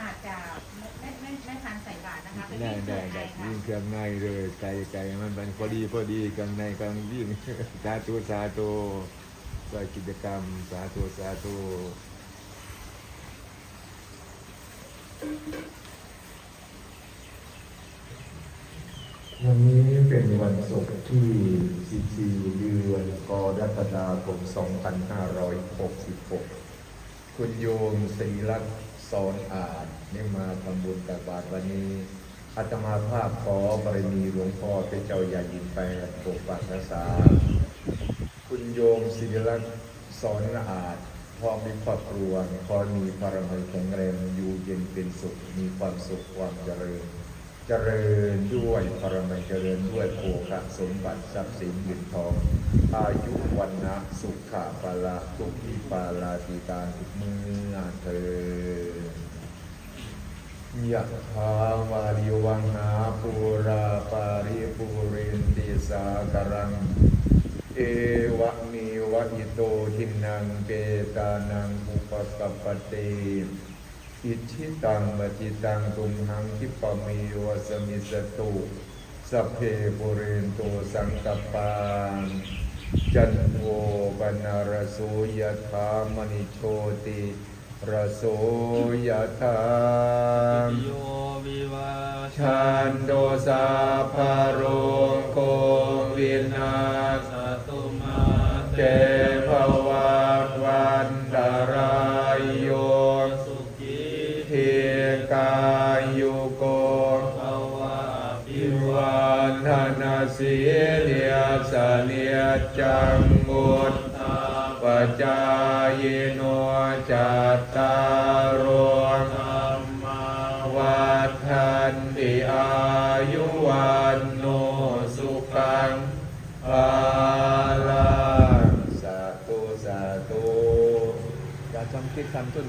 อาจจะไม่ไม่ไม่ทานใส่บาตรนะคะเป็นได้วิ่งได้เกินได้ในค่ะยิ่งเครื่องในเลยไก่ไก่มันเป็นพอดีพอดีกลางในกลางยิ่งสาธุสาธุก็กิจกรรมสาธุสาธุวันนี้เป็นวันศุกร์ที่ 14 เดือนกรกฎาคม 2566 คุณโยมศรีรัตน์ สอนอาจได้มาทำบุญตักบาตรวันนี้อาตมาภาพขอบารมีหลวงพ่อเป็นเจ้าอย่ายินไปปกปักรักษา คุณโยมศิริรัตน์สอนอาจพอมีครอบครัวขอมีพลังแข็งแรงอยู่เย็นเป็นสุข มีความสุขความเจริญ เจริญด้วยพระมัยเจริญด้วยโภคสมบัติทรัพย์สินเงินทอง อายุวันนะสุขะปละทุกขิปาลาติการทุกมือเธอ ยะถาวาริวังหาปูราปาริปุเรนติสาการัง เอวะมีวะอิโตทินังเปตานังอุปกัปปติอิชิตังปฏิตังตุมหังคิปะเมวะสมิสตุสัพเพปุเรนโตสังกปปาจันโทปนารโสยถามณิโชติ ระโสยถาโยวิวาชันโดสาภาโรโควินาสตุมาเตภวัตวันตารายโยสุขีเทกายุโกภวะปิอิวะวันธนาสีเนียสเนียจังมุต ปัจจายโนจัตตารโรธรรมาวัฏันติอายุวันโนสุขังภาลังสาธุสาธุอย่าจำคิดคำต้น